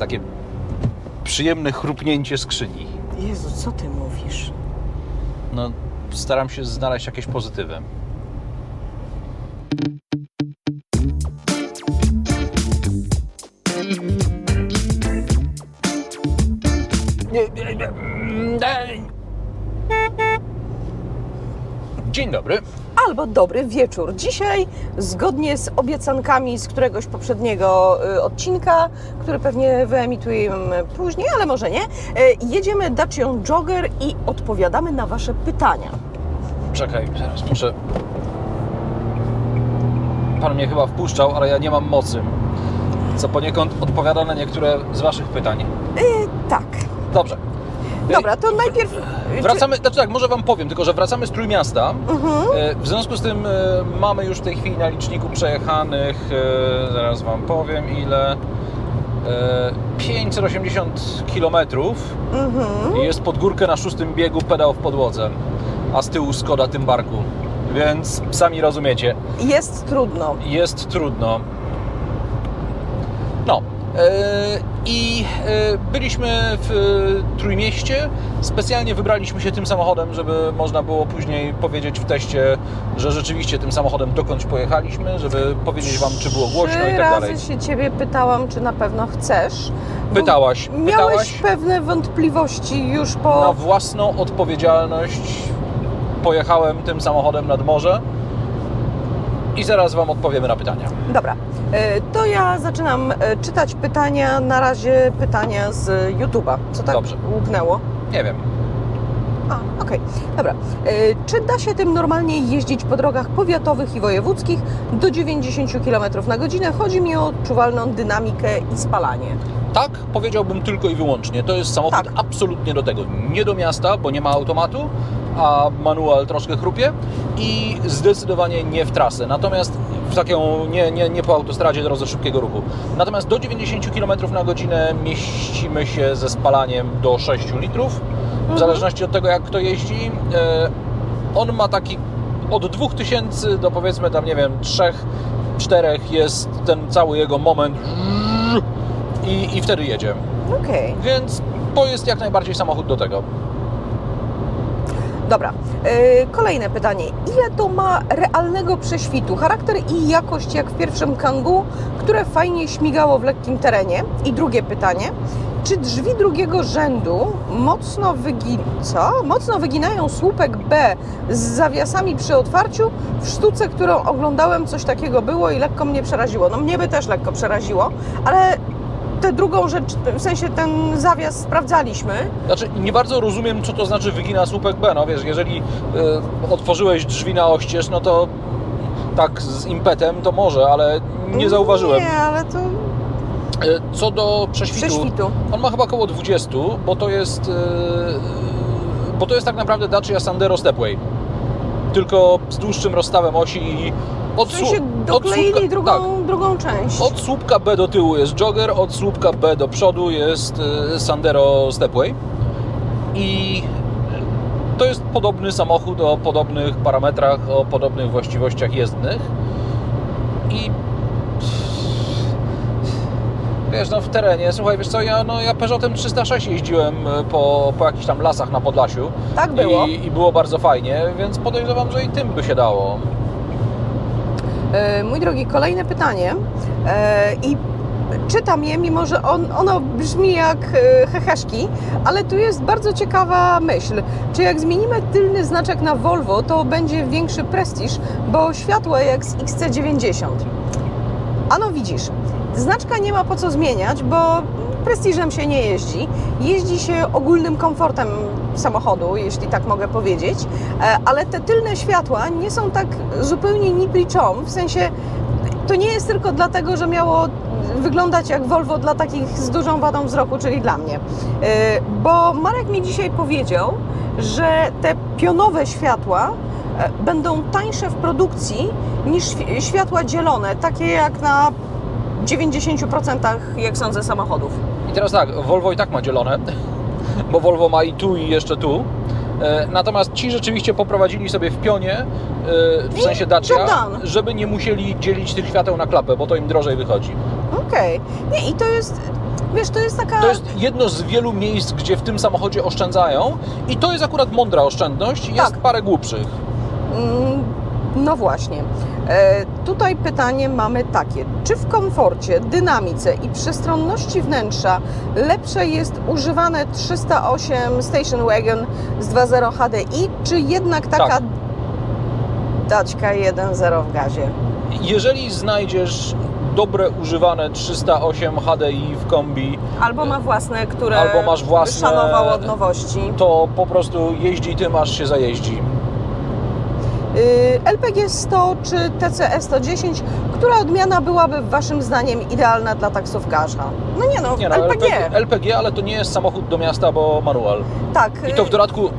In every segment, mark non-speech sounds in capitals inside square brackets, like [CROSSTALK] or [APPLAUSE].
takie przyjemne chrupnięcie skrzyni. Jezu, co ty mówisz? No, staram się znaleźć jakieś pozytywy. Dobry wieczór. Dzisiaj, zgodnie z obiecankami z któregoś poprzedniego y, odcinka, który pewnie wyemitujemy później, ale może nie, y, jedziemy Dacią Jogger i odpowiadamy na Wasze pytania. Czekaj, zaraz muszę. Pan mnie chyba wpuszczał, ale ja nie mam mocy. Co poniekąd odpowiada na niektóre z Waszych pytań. Tak. Dobrze. Dobra, to najpierw... Wracamy, znaczy tak, może Wam powiem, tylko że wracamy z Trójmiasta. Mhm. E, W związku z tym e, mamy już w tej chwili na liczniku przejechanych, e, zaraz Wam powiem ile, e, 580 km Mhm. jest pod górkę na szóstym biegu pedał w podłodze, a z tyłu Skoda Tymbarku. Więc sami rozumiecie, Jest trudno. jest trudno. E, I e, byliśmy w e, Trójmieście. Specjalnie wybraliśmy się tym samochodem, żeby można było później powiedzieć w teście, że rzeczywiście tym samochodem dokądś pojechaliśmy, żeby powiedzieć Wam, czy było głośno i tak razy dalej. się Ciebie pytałam, czy na pewno chcesz. bo Pytałaś, Miałeś pytałaś pewne wątpliwości już po... na własną odpowiedzialność. Pojechałem tym samochodem nad morze i zaraz Wam odpowiemy na pytania. Dobra, e, to ja zaczynam e, czytać pytania, na razie pytania z YouTube'a. Co tak Dobrze. łupnęło? Nie wiem. A, okej, dobra. E, Czy da się tym normalnie jeździć po drogach powiatowych i wojewódzkich do 90 km na godzinę? Chodzi mi o odczuwalną dynamikę i spalanie. Tak, powiedziałbym tylko i wyłącznie. To jest samochód Tak. absolutnie do tego. Nie do miasta, bo nie ma automatu, a manual troszkę chrupie i zdecydowanie nie w trasę. Natomiast w taką, nie, nie, nie po autostradzie, drodze szybkiego ruchu. Natomiast do 90 km na godzinę mieścimy się ze spalaniem do 6 litrów, w Mhm. zależności od tego jak kto jeździ. E, On ma taki od 2000 do powiedzmy tam, nie wiem, 3, 4 jest ten cały jego moment i, i wtedy jedzie. Okej, Więc to jest jak najbardziej samochód do tego. Dobra. E, Kolejne pytanie. Ile to ma realnego prześwitu? Charakter i jakość jak w pierwszym Kangu, które fajnie śmigało w lekkim terenie? I drugie pytanie. Czy drzwi drugiego rzędu mocno, wygi... Co? mocno wyginają słupek B z zawiasami przy otwarciu? W sztuce, którą oglądałem, coś takiego było i lekko mnie przeraziło. No mnie by też lekko przeraziło, ale tę drugą rzecz, w sensie ten zawias sprawdzaliśmy. Znaczy, nie bardzo rozumiem, co to znaczy wygina słupek B. No wiesz, jeżeli y, otworzyłeś drzwi na oścież, no to tak z impetem to może, ale nie zauważyłem. Nie, ale to Y, Co do prześwitu, prześwitu. on ma chyba około 20, bo to jest y, bo to jest tak naprawdę Dacia Sandero Stepway. Tylko z dłuższym rozstawem osi i od, W sensie słu- od dokleili słupka- drugą, tak, drugą część. Od słupka B do tyłu jest jogger, od słupka B do przodu jest y, Sandero Stepway. I to jest podobny samochód o podobnych parametrach, o podobnych właściwościach jezdnych. I wiesz, no w terenie, słuchaj, wiesz co, ja, no, ja Peugeotem 306 jeździłem y, po, po jakichś tam lasach na Podlasiu. Tak było. I, I było bardzo fajnie, więc podejrzewam, że i tym by się dało. E, Mój drogi, kolejne pytanie. E, I czytam je, mimo że on, ono brzmi jak e, heheszki, ale tu jest bardzo ciekawa myśl. Czy jak zmienimy tylny znaczek na Volvo, to będzie większy prestiż, bo światło jak z XC90. Ano widzisz, znaczka nie ma po co zmieniać, bo prestiżem się nie jeździ. Jeździ się ogólnym komfortem samochodu, jeśli tak mogę powiedzieć, E, ale te tylne światła nie są tak zupełnie nipliczą, w sensie to nie jest tylko dlatego, że miało wyglądać jak Volvo dla takich z dużą wadą wzroku, czyli dla mnie. E, Bo Marek mi dzisiaj powiedział, że te pionowe światła e, będą tańsze w produkcji niż świ- światła dzielone, takie jak na 90% jak sądzę samochodów. I teraz tak, Volvo i tak ma dzielone, bo Volvo ma i tu i jeszcze tu. E, Natomiast ci rzeczywiście poprowadzili sobie w pionie, e, w sensie Dacia, żeby nie musieli dzielić tych świateł na klapę, bo to im drożej wychodzi. Okej. Nie, i to jest. Wiesz, to jest taka... To jest jedno z wielu miejsc, gdzie w tym samochodzie oszczędzają i to jest akurat mądra oszczędność. Jest Tak. parę głupszych. Mm, No właśnie. E, tutaj pytanie mamy takie. Czy w komforcie, dynamice i przestronności wnętrza lepsze jest używane 308 Station Wagon z 2.0 HDI, czy jednak taka Tak. daćka 1.0 w gazie? Jeżeli znajdziesz dobre używane 308 HDI w kombi, Albo ma własne, które Albo masz własne- od nowości. to po prostu jeździ tym, aż się zajeździ. Y, LPG 100 czy TCE 110, która odmiana byłaby Waszym zdaniem idealna dla taksówkarza? No nie no, Nie no, LPG. LPG, LPG, ale to nie jest samochód do miasta, bo manual. Tak. I to w y, dodatku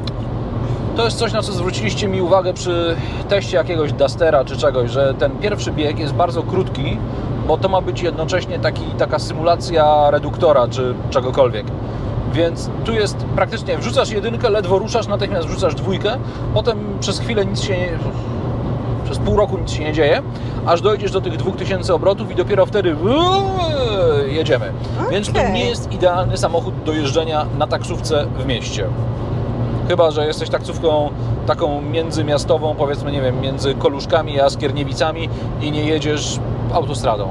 to jest coś, na co zwróciliście mi uwagę przy teście jakiegoś Dustera czy czegoś, że ten pierwszy bieg jest bardzo krótki, bo to ma być jednocześnie taki, taka symulacja reduktora czy czegokolwiek. Więc tu jest praktycznie, wrzucasz jedynkę, ledwo ruszasz, natychmiast wrzucasz dwójkę, potem przez chwilę nic się nie, przez pół roku nic się nie dzieje, aż dojdziesz do tych 2000 obrotów i dopiero wtedy jedziemy. Więc to nie jest idealny samochód do jeżdżenia na taksówce w mieście. Chyba, że jesteś taksówką taką międzymiastową, powiedzmy, nie wiem, między Koluszkami a Skierniewicami i nie jedziesz autostradą.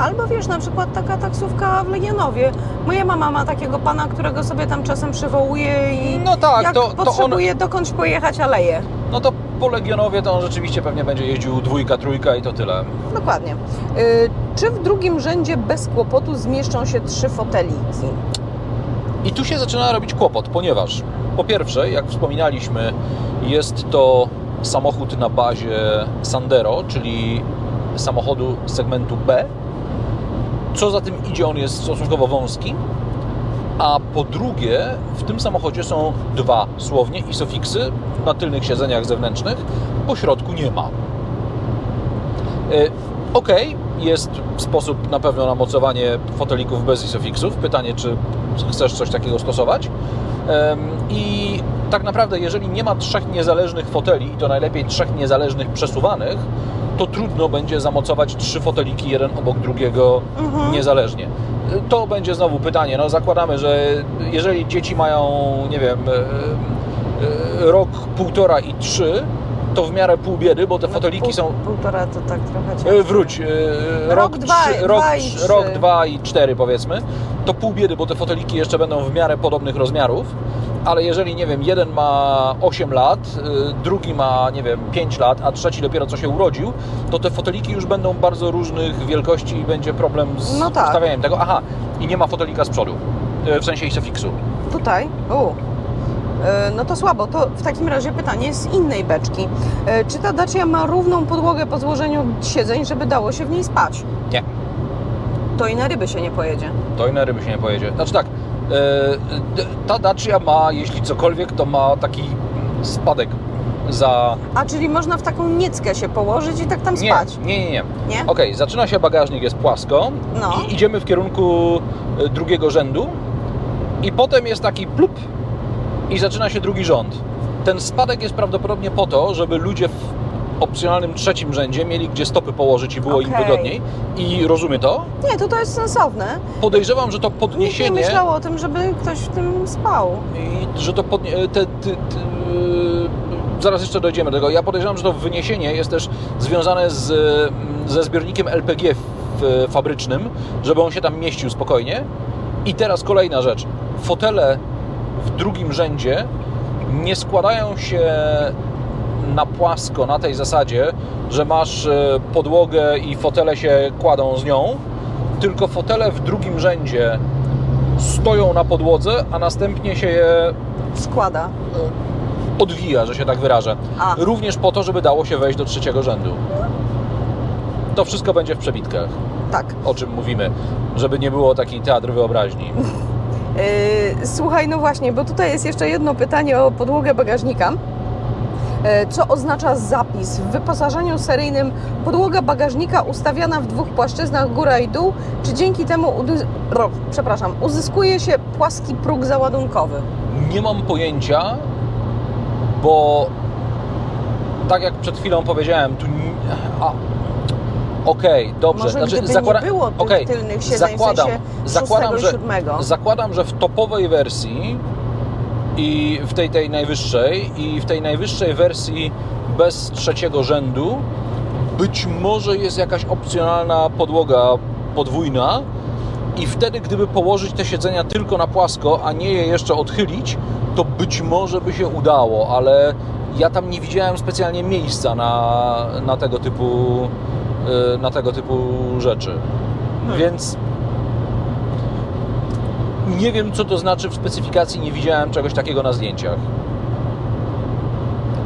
Albo wiesz, na przykład taka taksówka w Legionowie. Moja mama ma takiego pana, którego sobie tam czasem przywołuje i No tak, jak to, to on, potrzebuje dokądś pojechać, aleje. no to po Legionowie to on rzeczywiście pewnie będzie jeździł dwójka, trójka i to tyle. Dokładnie. Y, czy w drugim rzędzie bez kłopotu zmieszczą się trzy foteliki? I tu się zaczyna robić kłopot, ponieważ po pierwsze, jak wspominaliśmy, jest to samochód na bazie Sandero, czyli samochodu segmentu B. Co za tym idzie, on jest stosunkowo wąski. A po drugie, w tym samochodzie są dwa słownie isofiksy na tylnych siedzeniach zewnętrznych, po środku nie ma. Ok, jest sposób na pewno na mocowanie fotelików bez isofiksów. Pytanie, czy chcesz coś takiego stosować. I tak naprawdę, jeżeli nie ma trzech niezależnych foteli, i to najlepiej trzech niezależnych przesuwanych, to trudno będzie zamocować trzy foteliki jeden obok drugiego Mhm. niezależnie. To będzie znowu pytanie. No, zakładamy, że jeżeli dzieci mają, nie wiem, rok, półtora i trzy, to w miarę pół biedy, bo te foteliki Pół- są Półtora to tak trochę ciężko. E, Wróć, e, rok, dwa- trzy, rok, dwa i rok, dwa i cztery powiedzmy, to pół biedy, bo te foteliki jeszcze będą w miarę podobnych rozmiarów, ale jeżeli, nie wiem, jeden ma 8 lat, e, drugi ma, nie wiem, 5 lat, a trzeci dopiero co się urodził, to te foteliki już będą bardzo różnych wielkości i będzie problem z No tak. ustawianiem tego. Aha, i nie ma fotelika z przodu, w sensie isofiksu. Tutaj? U. E, No to słabo. To w takim razie pytanie z innej beczki. E, Czy ta Dacia ma równą podłogę po złożeniu siedzeń, żeby dało się w niej spać? Nie. To i na ryby się nie pojedzie. To i na ryby się nie pojedzie. Znaczy tak, e, ta Dacia ma, jeśli cokolwiek, to ma taki spadek za A czyli można w taką nieckę się położyć i tak tam Nie, spać? nie, nie, nie. Nie? Okej, zaczyna się bagażnik, jest płasko No. i idziemy w kierunku drugiego rzędu i potem jest taki plup i zaczyna się drugi rząd. Ten spadek jest prawdopodobnie po to, żeby ludzie w opcjonalnym trzecim rzędzie mieli gdzie stopy położyć i było im Okej. wygodniej. I rozumie to? Nie, to to jest sensowne. Podejrzewam, że to Nikt nie podniesienie myślał o tym, żeby ktoś w tym spał. i że to podnie... e, te, te, te, zaraz jeszcze dojdziemy do tego. Ja podejrzewam, że to wyniesienie jest też związane z, mm, ze zbiornikiem LPG fabrycznym, żeby on się tam mieścił spokojnie. I teraz kolejna rzecz. Fotele w drugim rzędzie nie składają się na płasko, na tej zasadzie, że masz e, podłogę i fotele się kładą z nią, tylko fotele w drugim rzędzie stoją na podłodze, a następnie się je Składa. odwija, że się tak wyrażę. A. Również po to, żeby dało się wejść do trzeciego rzędu. To wszystko będzie w przebitkach, Tak. o czym mówimy, żeby nie było taki teatr wyobraźni. Yy, Słuchaj, no właśnie, bo tutaj jest jeszcze jedno pytanie o podłogę bagażnika. Yy, Co oznacza zapis? W wyposażeniu seryjnym podłoga bagażnika ustawiana w dwóch płaszczyznach góra i dół, czy dzięki temu przepraszam, uzyskuje się płaski próg załadunkowy? Nie mam pojęcia, bo tak jak przed chwilą powiedziałem, tu, a, Okej, dobrze. Może znaczy, gdyby zakłada- nie było tych okej, tylnych siedzeń, zakładam, w sensie zakładam, że, siódmego. zakładam, że w topowej wersji i w tej, tej najwyższej i w tej najwyższej wersji bez trzeciego rzędu być może jest jakaś opcjonalna podłoga podwójna i wtedy gdyby położyć te siedzenia tylko na płasko, a nie je jeszcze odchylić, to być może by się udało, ale ja tam nie widziałem specjalnie miejsca na, na tego typu na tego typu rzeczy. Więc nie wiem, co to znaczy w specyfikacji, nie widziałem czegoś takiego na zdjęciach.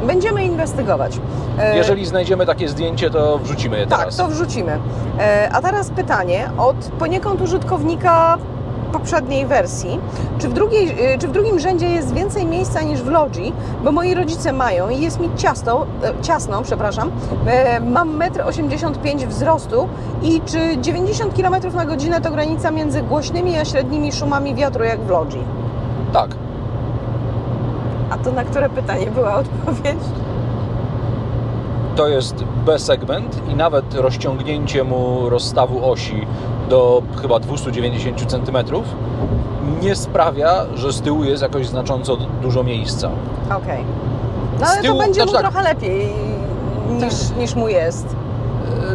Będziemy inwestygować. E, Jeżeli znajdziemy takie zdjęcie, to wrzucimy je Tak, teraz. to wrzucimy. E, A teraz pytanie od poniekąd użytkownika poprzedniej wersji. Czy w, drugiej, e, czy w drugim rzędzie jest więcej miejsca niż w lodzi? Bo moi rodzice mają i jest mi ciasto, e, ciasno, przepraszam. E, Mam 1,85 m wzrostu i czy 90 km na godzinę to granica między głośnymi a średnimi szumami wiatru jak w lodzi? Tak. A to na które pytanie była odpowiedź? To jest B-segment i nawet rozciągnięcie mu rozstawu osi do chyba 290 cm nie sprawia, że z tyłu jest jakoś znacząco dużo miejsca. Okej. No ale tyłu- to będzie znaczy mu tak. trochę lepiej niż, niż mu jest.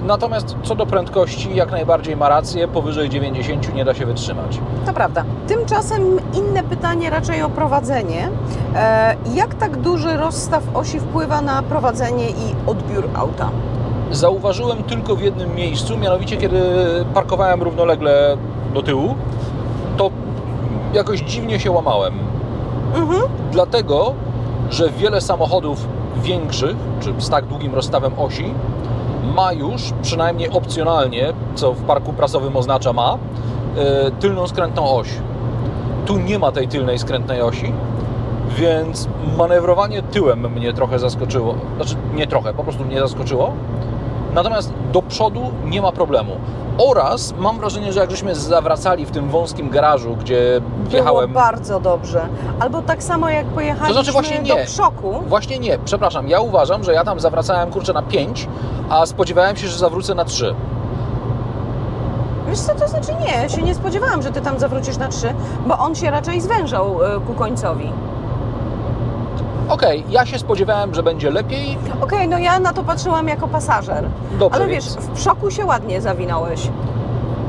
Natomiast co do prędkości, jak najbardziej ma rację, powyżej 90 nie da się wytrzymać. To prawda. Tymczasem inne pytanie raczej o prowadzenie. E, jak tak duży rozstaw osi wpływa na prowadzenie i odbiór auta? Zauważyłem tylko w jednym miejscu, mianowicie kiedy parkowałem równolegle do tyłu, to jakoś dziwnie się łamałem. Mhm. Dlatego, że wiele samochodów większych, czy z tak długim rozstawem osi, ma już, przynajmniej opcjonalnie, co w parku prasowym oznacza ma, e, tylną skrętną oś. Tu nie ma tej tylnej skrętnej osi, więc manewrowanie tyłem mnie trochę zaskoczyło. Znaczy, nie trochę, po prostu mnie zaskoczyło. Natomiast do przodu nie ma problemu. Oraz mam wrażenie, że jak żeśmy zawracali w tym wąskim garażu, gdzie wjechałem. Było bardzo dobrze. Albo tak samo jak pojechaliśmy To znaczy właśnie nie. do Przoku. Właśnie nie, przepraszam. Ja uważam, że ja tam zawracałem kurczę na 5, a spodziewałem się, że zawrócę na 3. Wiesz co, to znaczy nie, się nie spodziewałam, że Ty tam zawrócisz na trzy, bo on się raczej zwężał e, ku końcowi. Okej, ja się spodziewałem, że będzie lepiej. Okej, no ja na to patrzyłam jako pasażer. Dobrze, Ale więc wiesz, w Przoku się ładnie zawinąłeś.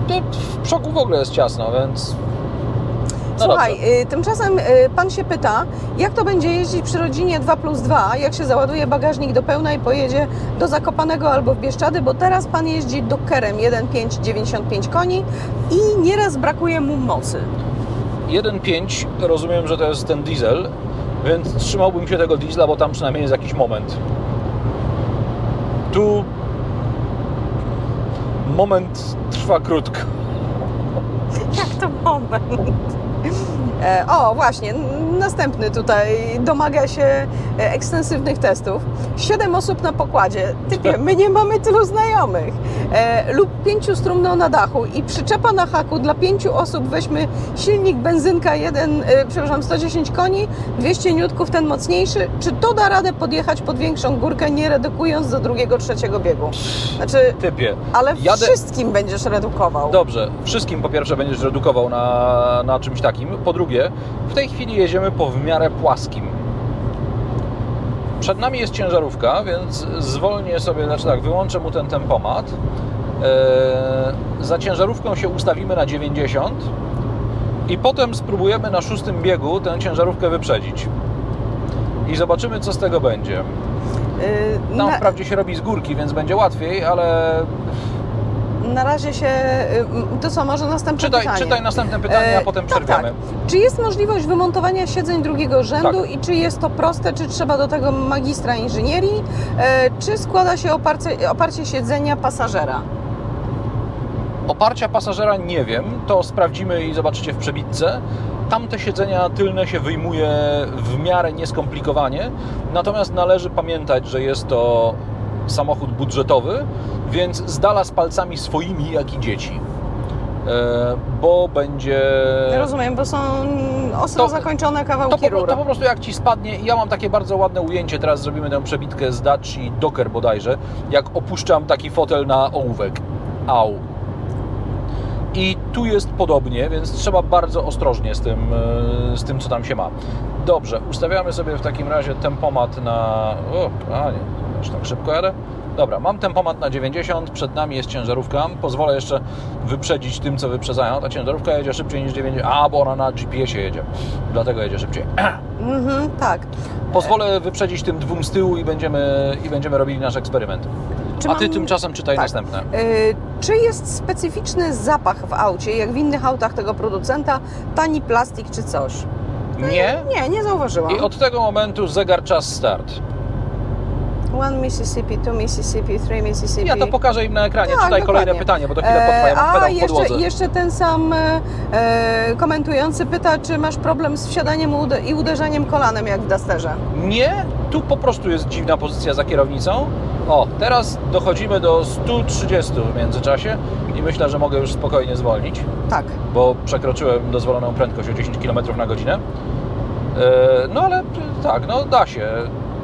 to w przoku w ogóle jest ciasno, więc. No Słuchaj, dobrze. y, tymczasem y, pan się pyta, jak to będzie jeździć przy rodzinie 2 plus 2, jak się załaduje bagażnik do pełna i pojedzie do Zakopanego albo w Bieszczady, bo teraz pan jeździ Dockerem 1.595 koni i nieraz brakuje mu mocy. 1.5 rozumiem, że to jest ten diesel, więc trzymałbym się tego diesla, bo tam przynajmniej jest jakiś moment. Tu moment trwa krótko. [LAUGHS] Jak to moment? E, O, właśnie, następny tutaj domaga się e, ekstensywnych testów. Siedem osób na pokładzie. Typie, my nie mamy tylu znajomych. E, lub pięciu strumną na dachu i przyczepa na haku dla pięciu osób weźmy silnik benzynka 1, e, przepraszam, 110 koni, 200 niutków, ten mocniejszy. Czy to da radę podjechać pod większą górkę, nie redukując do drugiego, trzeciego biegu? Znaczy, Typie. ale Jadę- wszystkim będziesz redukował. Dobrze, wszystkim po pierwsze będziesz redukował na, na czymś takim. Po drugie, w tej chwili jedziemy po w miarę płaskim. Przed nami jest ciężarówka, więc zwolnię sobie, znaczy tak, wyłączę mu ten tempomat. Eee, za ciężarówką się ustawimy na 90 i potem spróbujemy na szóstym biegu tę ciężarówkę wyprzedzić. I zobaczymy, co z tego będzie. Y, Tam na- wprawdzie się robi z górki, więc będzie łatwiej, ale Na razie się. y, To co, może następne czytaj, pytanie. czytaj następne pytanie, a E, potem tak, przerwiemy. Czy jest możliwość wymontowania siedzeń drugiego rzędu Tak. i czy jest to proste, czy trzeba do tego magistra inżynierii, e, czy składa się oparcie, oparcie siedzenia pasażera? Oparcia pasażera nie wiem, to sprawdzimy i zobaczycie w przebitce. Tamte siedzenia tylne się wyjmuje w miarę nieskomplikowanie, natomiast należy pamiętać, że jest to samochód budżetowy, więc z dala z palcami swoimi, jak i dzieci. bo będzie... Rozumiem, bo są ostro To- zakończone To kawałki po, rur. to po prostu jak Ci spadnie, ja mam takie bardzo ładne ujęcie, teraz zrobimy tę przebitkę z Daci Docker bodajże, jak opuszczam taki fotel na ołówek. Au. I tu jest podobnie, więc trzeba bardzo ostrożnie z tym, e, z tym co tam się ma. Dobrze, ustawiamy sobie w takim razie tempomat na... O, a nie, aż tak szybko jadę. Dobra, mam tempomat na 90, przed nami jest ciężarówka. Pozwolę jeszcze wyprzedzić tym, co wyprzedzają. Ta ciężarówka jedzie szybciej niż 90, a bo ona na GPS-ie jedzie, dlatego jedzie szybciej. [CLEARS THROAT] Mhm, tak. Pozwolę wyprzedzić tym dwóm z tyłu i będziemy, i będziemy robili nasz eksperyment. Czy A Ty mam- tymczasem czytaj tak. następne. Y, Czy jest specyficzny zapach w aucie, jak w innych autach tego producenta, tani plastik czy coś? Nie? Nie, nie zauważyłam. I od tego momentu zegar czas start. One Mississippi, two Mississippi, three Mississippi. Ja to pokażę im na ekranie. Tak, kolejne dokładnie. pytanie, bo to chwilę potrwa. Ja E, A jeszcze, jeszcze ten sam e, e, komentujący pyta, czy masz problem z wsiadaniem i uderzeniem kolanem jak w Dusterze. Nie, tu po prostu jest dziwna pozycja za kierownicą. O, teraz dochodzimy do 130 w międzyczasie i myślę, że mogę już spokojnie zwolnić, Tak. bo przekroczyłem dozwoloną prędkość o 10 km na godzinę. E, No ale tak, no da się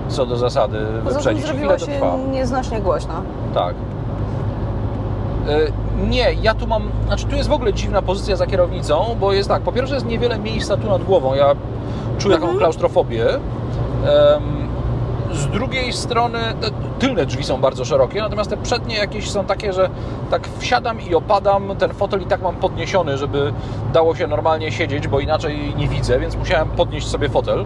co do zasady Poza tym wyprzedzić. zrobiło Chwilę to trwa. nieznacznie głośno. Tak. E, Nie, ja tu mam, znaczy tu jest w ogóle dziwna pozycja za kierownicą, bo jest tak, po pierwsze jest niewiele miejsca tu nad głową, ja czuję taką Mhm. klaustrofobię. Z drugiej strony tylne drzwi są bardzo szerokie, natomiast te przednie jakieś są takie, że tak wsiadam i opadam, ten fotel i tak mam podniesiony, żeby dało się normalnie siedzieć, bo inaczej nie widzę, więc musiałem podnieść sobie fotel.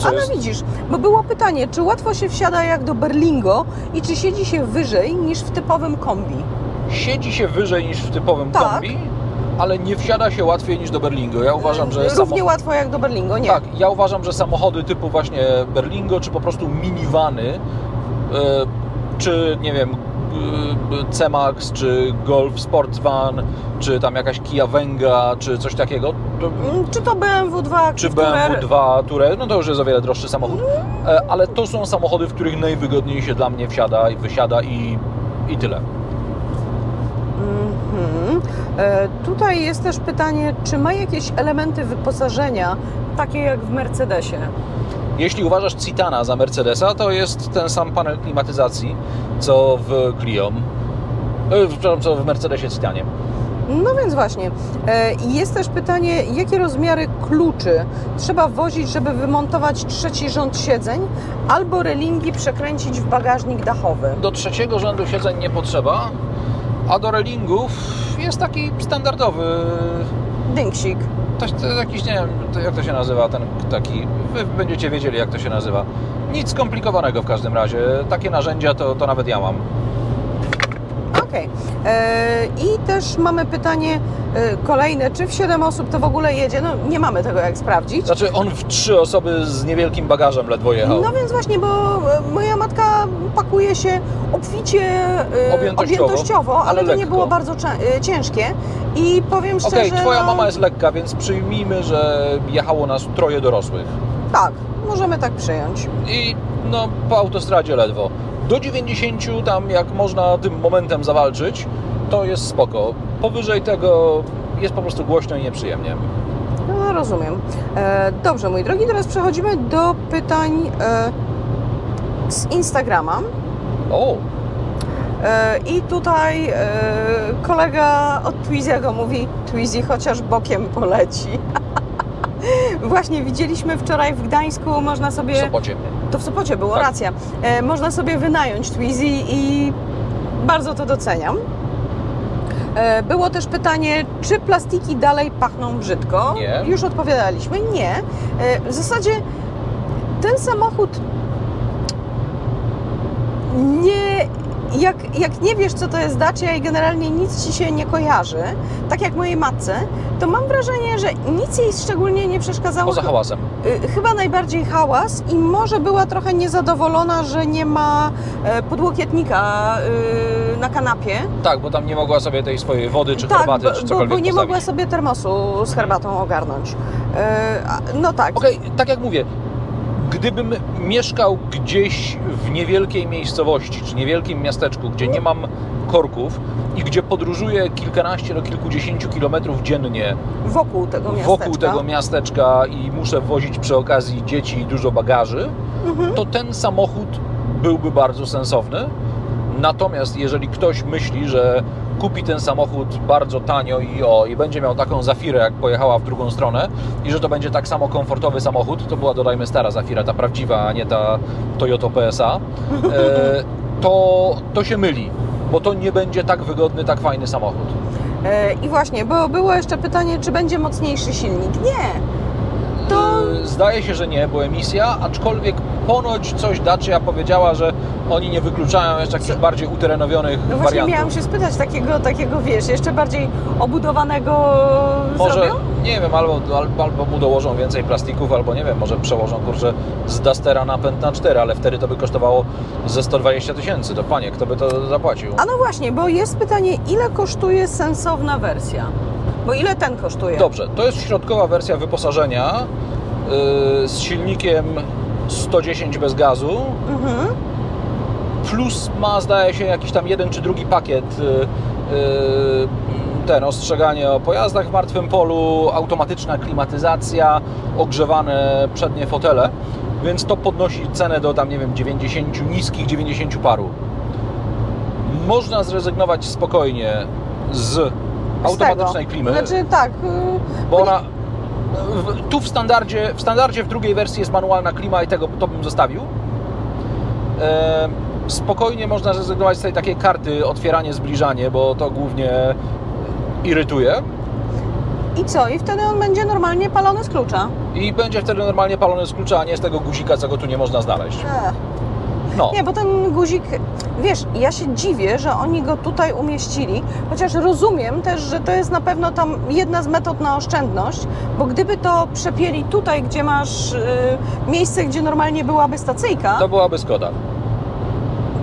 Co Ale jest widzisz, bo było pytanie, czy łatwo się wsiada jak do Berlingo i czy siedzi się wyżej niż w typowym kombi? siedzi się wyżej niż w typowym Tak. kombi, ale nie wsiada się łatwiej niż do Berlingo. Ja uważam, że Równie samo... łatwo jak do Berlingo, nie. tak, ja uważam, że samochody typu właśnie Berlingo, czy po prostu minivany, e, czy nie wiem, C-Max, czy Golf Sportsvan, czy tam jakaś Kia Venga, czy coś takiego, to, Mm, Czy to BMW 2, czy? BMW 2 Tourer, no to już jest o wiele droższy samochód, E, ale to są samochody, w których najwygodniej się dla mnie wsiada i wysiada i, i tyle. Mhm. E, Tutaj jest też pytanie, czy ma jakieś elementy wyposażenia, takie jak w Mercedesie? Jeśli uważasz Citana za Mercedesa, to jest ten sam panel klimatyzacji, co w Clio. E, Przepraszam, co w Mercedesie Citanie. No więc właśnie. E, Jest też pytanie, jakie rozmiary kluczy trzeba wozić, żeby wymontować trzeci rząd siedzeń, albo relingi przekręcić w bagażnik dachowy. Do trzeciego rzędu siedzeń nie potrzeba, a do relingów jest taki standardowy. Dynksik. To, to jest jakiś, nie wiem, jak to się nazywa, ten taki. Wy będziecie wiedzieli, jak to się nazywa. Nic skomplikowanego w każdym razie. Takie narzędzia to, to nawet ja mam. Okej. E, I też mamy pytanie e, kolejne, czy w 7 osób to w ogóle jedzie? No nie mamy tego jak sprawdzić. Znaczy, on w trzy osoby z niewielkim bagażem ledwo jechał. No więc właśnie, bo e, moja matka pakuje się obficie Objętościowo, objętościowo ale, ale to nie lekko. było bardzo ciężkie. I powiem Okej, szczerze. twoja no, mama jest lekka, więc przyjmijmy, że jechało nas troje dorosłych. Tak, możemy tak przyjąć. I no, po autostradzie ledwo. Do 90 tam, jak można tym momentem zawalczyć, to jest spoko. Powyżej tego jest po prostu głośno i nieprzyjemnie. No, rozumiem. E, dobrze, mój drogi, teraz przechodzimy do pytań e, z Instagrama. O, E, I tutaj e, kolega od Twiziego mówi, Twizy chociaż bokiem poleci. [LAUGHS] Właśnie widzieliśmy wczoraj w Gdańsku, można w sobie... Sopocie. To w Sopocie było, Tak. racja. E, można sobie wynająć Twizy i bardzo to doceniam. E, było też pytanie, czy plastiki dalej pachną brzydko? Nie. Już odpowiadaliśmy, nie. E, w zasadzie ten samochód nie... Jak, jak nie wiesz, co to jest Dacia i generalnie nic Ci się nie kojarzy, tak jak mojej matce, to mam wrażenie, że nic jej szczególnie nie przeszkadzało. Poza hałasem. Y, Chyba najbardziej hałas i może była trochę niezadowolona, że nie ma e, podłokietnika y, na kanapie. Tak, bo tam nie mogła sobie tej swojej wody czy tak, herbaty bo, czy cokolwiek bo nie postawić. mogła sobie termosu z herbatą ogarnąć. E, No tak. Okej, tak jak mówię, gdybym mieszkał gdzieś w niewielkiej miejscowości, czy niewielkim miasteczku, gdzie nie mam korków i gdzie podróżuję kilkanaście do kilkudziesięciu kilometrów dziennie Wokół tego miasteczka. wokół tego miasteczka i muszę wozić przy okazji dzieci i dużo bagaży, Mhm. to ten samochód byłby bardzo sensowny. Natomiast jeżeli ktoś myśli, że kupi ten samochód bardzo tanio i o, i będzie miał taką Zafirę, jak pojechała w drugą stronę i że to będzie tak samo komfortowy samochód, to była dodajmy stara Zafira, ta prawdziwa, a nie ta Toyota PSA, e, [LAUGHS] to, to się myli, bo to nie będzie tak wygodny, tak fajny samochód. E, I właśnie, bo było jeszcze pytanie, czy będzie mocniejszy silnik. Nie. To E, Zdaje się, że nie, bo emisja, aczkolwiek ponoć coś Dacia powiedziała, że oni nie wykluczają jeszcze jakichś bardziej uterenowionych no właśnie wariantów. miałam się spytać takiego, takiego, wiesz, jeszcze bardziej obudowanego Może, zrobią? nie wiem, albo, albo, mu dołożą więcej plastików, albo nie wiem, może przełożą kurczę z Dustera na pęd na 4, ale wtedy to by kosztowało ze 120 tysięcy. To panie, kto by to zapłacił? A no właśnie, bo jest pytanie, ile kosztuje sensowna wersja? Bo ile ten kosztuje? Dobrze, to jest środkowa wersja wyposażenia yy, z silnikiem 110 bez gazu, Mhm. plus ma zdaje się jakiś tam jeden czy drugi pakiet y, y, ten ostrzeganie o pojazdach w martwym polu, automatyczna klimatyzacja, ogrzewane przednie fotele, więc to podnosi cenę do tam nie wiem 90, niskich 90 paru. Można zrezygnować spokojnie z automatycznej tego. klimy, Znaczy tak, y, bo ona tu w standardzie, w standardzie w drugiej wersji jest manualna klima i tego to bym zostawił. E, spokojnie można zrezygnować z tej takiej karty otwieranie, zbliżanie, bo to głównie irytuje i co? I wtedy on będzie normalnie palony z klucza. i będzie wtedy normalnie palony z klucza, a nie z tego guzika, co go tu nie można znaleźć. Ech. No, Nie, bo ten guzik, wiesz, ja się dziwię, że oni go tutaj umieścili, chociaż rozumiem też, że to jest na pewno tam jedna z metod na oszczędność, bo gdyby to przepieli tutaj, gdzie masz y, miejsce, gdzie normalnie byłaby stacyjka, to byłaby Skoda.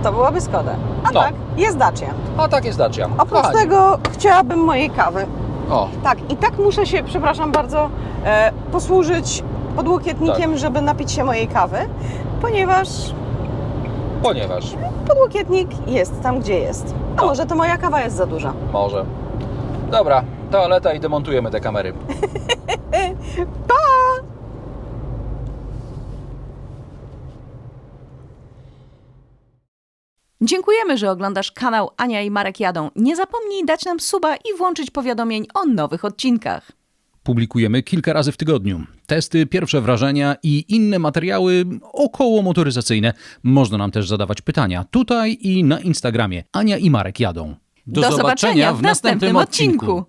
to byłaby Skoda. A No. tak, jest Dacia. A tak jest Dacia. Oprócz Kochani. tego chciałabym mojej kawy. O, Tak, i tak muszę się, przepraszam bardzo, e, posłużyć podłokietnikiem, Tak. żeby napić się mojej kawy, ponieważ ponieważ podłokietnik jest tam, gdzie jest. A No. może to moja kawa jest za duża? może. Dobra, toaleta i demontujemy te kamery. [LAUGHS] Dziękujemy, że oglądasz kanał Ania i Marek Jadą. Nie zapomnij dać nam suba i włączyć powiadomień o nowych odcinkach. Publikujemy kilka razy w tygodniu. Testy, pierwsze wrażenia i inne materiały około motoryzacyjne. Można nam też zadawać pytania tutaj i na Instagramie. Ania i Marek jadą. Do zobaczenia w następnym odcinku.